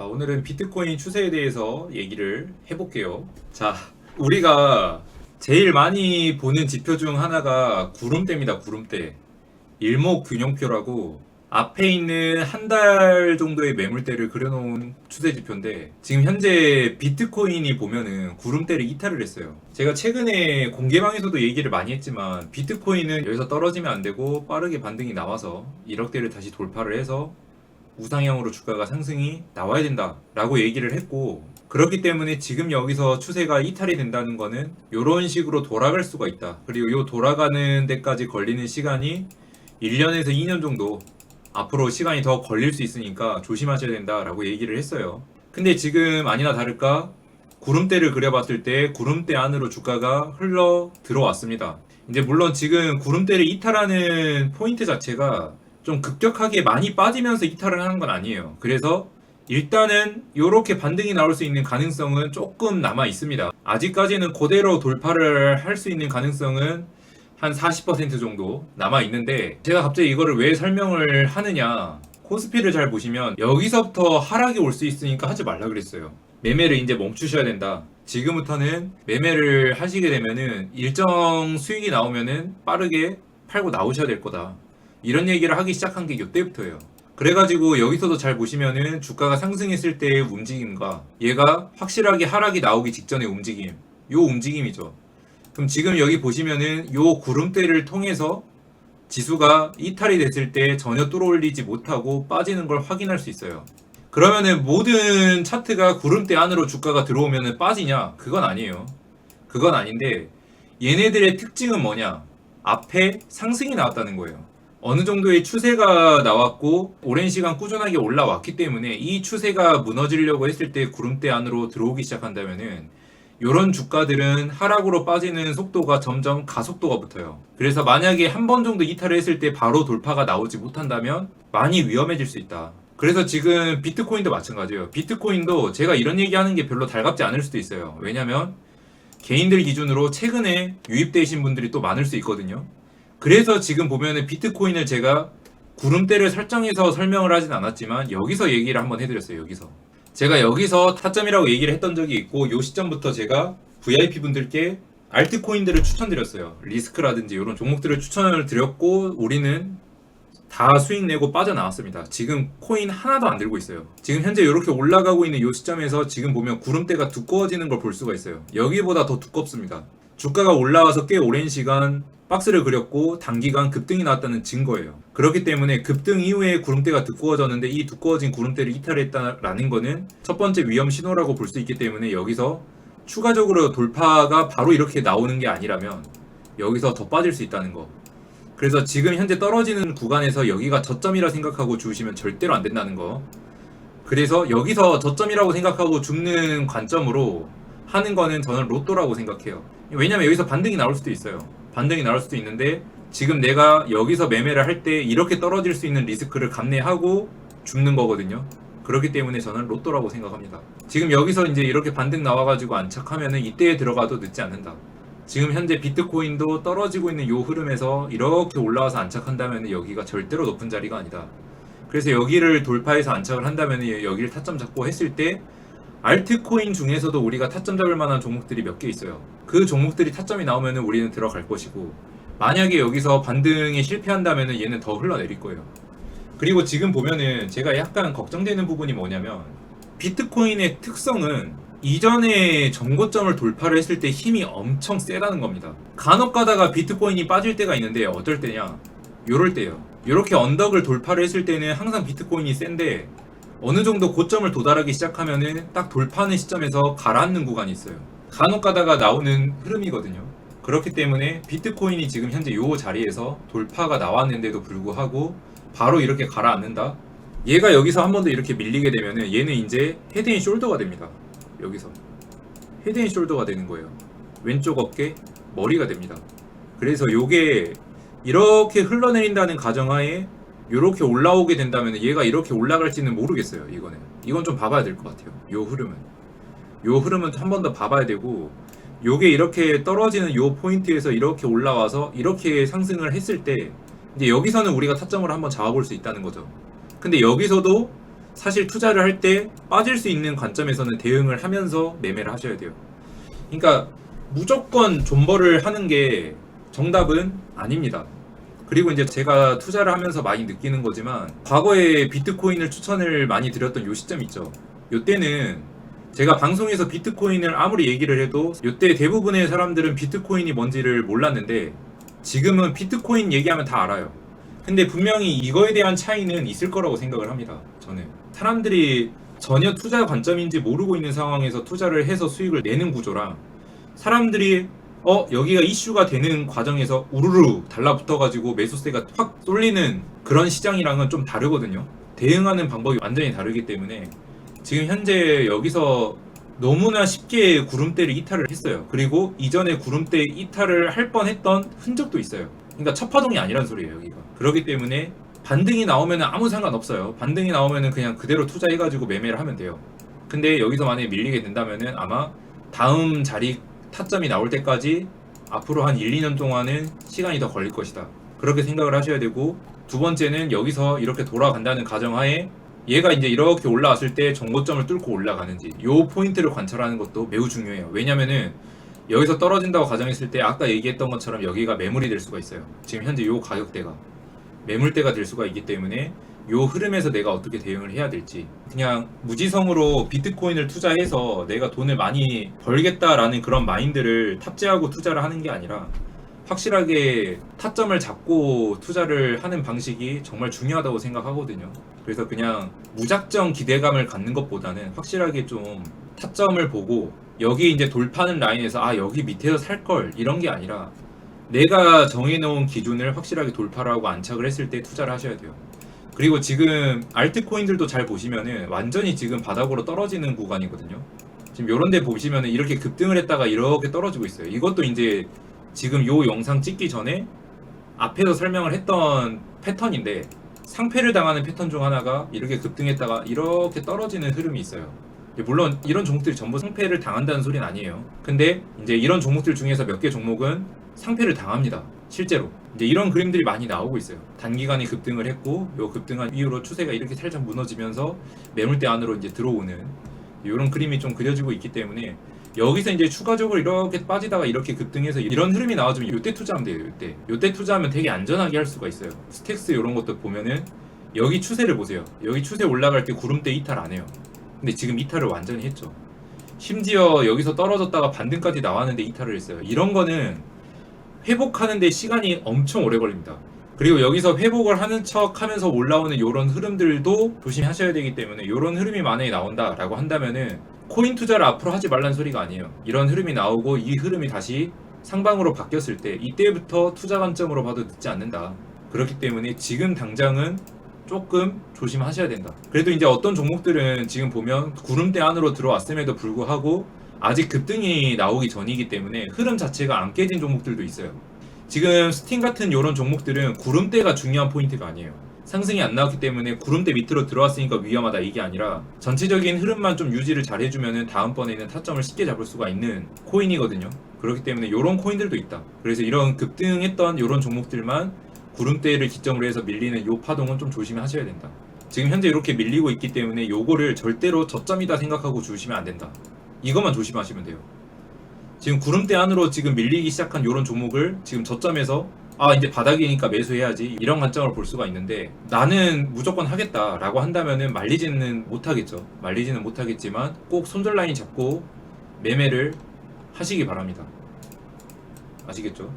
자, 오늘은 비트코인 추세에 대해서 얘기를 해볼게요. 자, 우리가 제일 많이 보는 지표 중 하나가 구름대입니다, 구름대. 일목균형표라고 앞에 있는 한 달 정도의 매물대를 그려놓은 추세 지표인데 지금 현재 비트코인이 보면은 구름대를 이탈을 했어요. 제가 최근에 공개방에서도 얘기를 많이 했지만 비트코인은 여기서 떨어지면 안 되고 빠르게 반등이 나와서 1억대를 다시 돌파를 해서 우상향으로 주가가 상승이 나와야 된다라고 얘기를 했고 그렇기 때문에 지금 여기서 추세가 이탈이 된다는 거는 이런 식으로 돌아갈 수가 있다. 그리고 이 돌아가는 데까지 걸리는 시간이 1년에서 2년 정도 앞으로 시간이 더 걸릴 수 있으니까 조심하셔야 된다라고 얘기를 했어요. 근데 지금 아니나 다를까 구름대를 그려봤을 때 구름대 안으로 주가가 흘러 들어왔습니다. 이제 물론 지금 구름대를 이탈하는 포인트 자체가 좀 급격하게 많이 빠지면서 이탈을 하는 건 아니에요. 그래서 일단은 이렇게 반등이 나올 수 있는 가능성은 조금 남아 있습니다. 아직까지는 그대로 돌파를 할 수 있는 가능성은 한 40% 정도 남아 있는데 제가 갑자기 이거를 왜 설명을 하느냐 코스피를 잘 보시면 여기서부터 하락이 올 수 있으니까 하지 말라 그랬어요. 매매를 이제 멈추셔야 된다. 지금부터는 매매를 하시게 되면은 일정 수익이 나오면은 빠르게 팔고 나오셔야 될 거다. 이런 얘기를 하기 시작한 게 이때부터예요. 그래가지고 여기서도 잘 보시면은 주가가 상승했을 때의 움직임과 얘가 확실하게 하락이 나오기 직전의 움직임, 요 움직임이죠. 그럼 지금 여기 보시면은 요 구름대를 통해서 지수가 이탈이 됐을 때 전혀 뚫어올리지 못하고 빠지는 걸 확인할 수 있어요. 그러면은 모든 차트가 구름대 안으로 주가가 들어오면은 빠지냐? 그건 아니에요. 그건 아닌데 얘네들의 특징은 뭐냐? 앞에 상승이 나왔다는 거예요. 어느 정도의 추세가 나왔고 오랜 시간 꾸준하게 올라왔기 때문에 이 추세가 무너지려고 했을 때 구름대 안으로 들어오기 시작한다면은 이런 주가들은 하락으로 빠지는 속도가 점점 가속도가 붙어요. 그래서 만약에 한 번 정도 이탈을 했을 때 바로 돌파가 나오지 못한다면 많이 위험해질 수 있다. 그래서 지금 비트코인도 마찬가지예요. 비트코인도 제가 이런 얘기하는 게 별로 달갑지 않을 수도 있어요. 왜냐면 개인들 기준으로 최근에 유입되신 분들이 또 많을 수 있거든요. 그래서 지금 보면은 비트코인을 제가 구름대를 설정해서 설명을 하진 않았지만 여기서 얘기를 한번 해드렸어요. 여기서. 제가 여기서 타점이라고 얘기를 했던 적이 있고 이 시점부터 제가 VIP 분들께 알트코인들을 추천드렸어요. 리스크라든지 이런 종목들을 추천을 드렸고 우리는 다 수익 내고 빠져나왔습니다. 지금 코인 하나도 안 들고 있어요. 지금 현재 이렇게 올라가고 있는 이 시점에서 지금 보면 구름대가 두꺼워지는 걸 볼 수가 있어요. 여기보다 더 두껍습니다. 주가가 올라와서 꽤 오랜 시간 박스를 그렸고 단기간 급등이 나왔다는 증거예요. 그렇기 때문에 급등 이후에 구름대가 두꺼워졌는데 이 두꺼워진 구름대를 이탈했다라는 거는 첫 번째 위험 신호라고 볼 수 있기 때문에 여기서 추가적으로 돌파가 바로 이렇게 나오는 게 아니라면 여기서 더 빠질 수 있다는 거. 그래서 지금 현재 떨어지는 구간에서 여기가 저점이라 생각하고 주시면 절대로 안 된다는 거. 그래서 여기서 저점이라고 생각하고 죽는 관점으로 하는 거는 저는 로또라고 생각해요. 왜냐면 여기서 반등이 나올 수도 있어요. 반등이 나올 수도 있는데 지금 내가 여기서 매매를 할 때 이렇게 떨어질 수 있는 리스크를 감내하고 죽는 거거든요. 그렇기 때문에 저는 로또라고 생각합니다. 지금 여기서 이제 이렇게 반등 나와가지고 안착하면은 이때에 들어가도 늦지 않는다. 지금 현재 비트코인도 떨어지고 있는 요 흐름에서 이렇게 올라와서 안착한다면 여기가 절대로 높은 자리가 아니다. 그래서 여기를 돌파해서 안착을 한다면 여기를 타점 잡고 했을 때 알트코인 중에서도 우리가 타점 잡을 만한 종목들이 몇 개 있어요. 그 종목들이 타점이 나오면 우리는 들어갈 것이고 만약에 여기서 반등에 실패한다면 얘는 더 흘러내릴 거예요. 그리고 지금 보면은 제가 약간 걱정되는 부분이 뭐냐면 비트코인의 특성은 이전에 정고점을 돌파를 했을 때 힘이 엄청 세다는 겁니다. 간혹 가다가 비트코인이 빠질 때가 있는데 어떨 때냐? 요럴 때요. 요렇게 언덕을 돌파를 했을 때는 항상 비트코인이 센데 어느 정도 고점을 도달하기 시작하면은 딱 돌파하는 시점에서 가라앉는 구간이 있어요. 간혹 가다가 나오는 흐름이거든요. 그렇기 때문에 비트코인이 지금 현재 요 자리에서 돌파가 나왔는데도 불구하고 바로 이렇게 가라앉는다. 얘가 여기서 한 번 더 이렇게 밀리게 되면은 얘는 이제 헤드앤 숄더가 됩니다. 여기서 헤드앤 숄더가 되는 거예요. 왼쪽 어깨, 머리가 됩니다. 그래서 요게 이렇게 흘러내린다는 가정하에 이렇게 올라오게 된다면 얘가 이렇게 올라갈지는 모르겠어요. 이거는 이건 좀 봐봐야 될 것 같아요. 요 흐름은 요 흐름은 한 번 더 봐봐야 되고 요게 이렇게 떨어지는 요 포인트에서 이렇게 올라와서 이렇게 상승을 했을 때 이제 여기서는 우리가 타점을 한번 잡아볼 수 있다는 거죠. 근데 여기서도 사실 투자를 할 때 빠질 수 있는 관점에서는 대응을 하면서 매매를 하셔야 돼요. 그러니까 무조건 존버를 하는 게 정답은 아닙니다. 그리고 이제 제가 투자를 하면서 많이 느끼는 거지만 과거에 비트코인을 추천을 많이 드렸던 요 시점 있죠. 요때는 제가 방송에서 비트코인을 아무리 얘기를 해도 요때 대부분의 사람들은 비트코인이 뭔지를 몰랐는데 지금은 비트코인 얘기하면 다 알아요. 근데 분명히 이거에 대한 차이는 있을 거라고 생각을 합니다. 저는 사람들이 전혀 투자 관점인지 모르고 있는 상황에서 투자를 해서 수익을 내는 구조랑 사람들이 어 여기가 이슈가 되는 과정에서 우르르 달라붙어가지고 매수세가 확 쏠리는 그런 시장이랑은 좀 다르거든요. 대응하는 방법이 완전히 다르기 때문에 지금 현재 여기서 너무나 쉽게 구름대를 이탈을 했어요. 그리고 이전에 구름대 이탈을 할 뻔했던 흔적도 있어요. 그러니까 첫 파동이 아니란 소리예요, 여기가. 그렇기 때문에 반등이 나오면 아무 상관 없어요. 반등이 나오면 그냥 그대로 투자해가지고 매매를 하면 돼요. 근데 여기서 만약에 밀리게 된다면은 아마 다음 자리 타점이 나올 때까지 앞으로 한 1, 2년 동안은 시간이 더 걸릴 것이다. 그렇게 생각을 하셔야 되고 두 번째는 여기서 이렇게 돌아간다는 가정하에 얘가 이제 이렇게 올라왔을 때 정고점을 뚫고 올라가는지 요 포인트를 관찰하는 것도 매우 중요해요. 왜냐면은 여기서 떨어진다고 가정했을 때 아까 얘기했던 것처럼 여기가 매물이 될 수가 있어요. 지금 현재 요 가격대가 매물대가 될 수가 있기 때문에 요 흐름에서 내가 어떻게 대응을 해야 될지 그냥 무지성으로 비트코인을 투자해서 내가 돈을 많이 벌겠다라는 그런 마인드를 탑재하고 투자를 하는 게 아니라 확실하게 타점을 잡고 투자를 하는 방식이 정말 중요하다고 생각하거든요. 그래서 그냥 무작정 기대감을 갖는 것보다는 확실하게 좀 타점을 보고 여기 이제 돌파하는 라인에서 아 여기 밑에서 살 걸 이런 게 아니라 내가 정해놓은 기준을 확실하게 돌파를 하고 안착을 했을 때 투자를 하셔야 돼요. 그리고 지금 알트코인들도 잘 보시면은 완전히 지금 바닥으로 떨어지는 구간이거든요. 지금 요런 데 보시면은 이렇게 급등을 했다가 이렇게 떨어지고 있어요. 이것도 이제 지금 요 영상 찍기 전에 앞에서 설명을 했던 패턴인데 상패를 당하는 패턴 중 하나가 이렇게 급등했다가 이렇게 떨어지는 흐름이 있어요. 물론 이런 종목들이 전부 상패를 당한다는 소리는 아니에요. 근데 이제 이런 종목들 중에서 몇 개 종목은 상패를 당합니다. 실제로. 이제 이런 그림들이 많이 나오고 있어요. 단기간에 급등을 했고 요 급등한 이후로 추세가 이렇게 살짝 무너지면서 매물대 안으로 이제 들어오는 이런 그림이 좀 그려지고 있기 때문에 여기서 이제 추가적으로 이렇게 빠지다가 이렇게 급등해서 이런 흐름이 나와주면 이때 투자하면 돼요. 이때 이때 투자하면 되게 안전하게 할 수가 있어요. 스택스 이런 것도 보면은 여기 추세를 보세요. 여기 추세 올라갈 때 구름대 이탈 안 해요. 근데 지금 이탈을 완전히 했죠. 심지어 여기서 떨어졌다가 반등까지 나왔는데 이탈을 했어요. 이런 거는 회복하는데 시간이 엄청 오래 걸립니다. 그리고 여기서 회복을 하는 척 하면서 올라오는 이런 흐름들도 조심하셔야 되기 때문에 이런 흐름이 만약에 나온다라고 한다면은 코인 투자를 앞으로 하지 말란 소리가 아니에요. 이런 흐름이 나오고 이 흐름이 다시 상방으로 바뀌었을 때 이때부터 투자 관점으로 봐도 늦지 않는다. 그렇기 때문에 지금 당장은 조금 조심하셔야 된다. 그래도 이제 어떤 종목들은 지금 보면 구름대 안으로 들어왔음에도 불구하고 아직 급등이 나오기 전이기 때문에 흐름 자체가 안 깨진 종목들도 있어요. 지금 스팀 같은 이런 종목들은 구름대가 중요한 포인트가 아니에요. 상승이 안 나왔기 때문에 구름대 밑으로 들어왔으니까 위험하다 이게 아니라 전체적인 흐름만 좀 유지를 잘 해주면은 다음번에는 타점을 쉽게 잡을 수가 있는 코인이거든요. 그렇기 때문에 이런 코인들도 있다. 그래서 이런 급등했던 이런 종목들만 구름대를 기점으로 해서 밀리는 요 파동은 좀 조심하셔야 된다. 지금 현재 이렇게 밀리고 있기 때문에 요거를 절대로 저점이다 생각하고 주시면 안 된다. 이것만 조심하시면 돼요. 지금 구름대 안으로 지금 밀리기 시작한 이런 종목을 지금 저점에서 아 이제 바닥이니까 매수해야지 이런 관점을 볼 수가 있는데 나는 무조건 하겠다라고 한다면은 말리지는 못하겠죠. 말리지는 못하겠지만 꼭 손절 라인 잡고 매매를 하시기 바랍니다. 아시겠죠?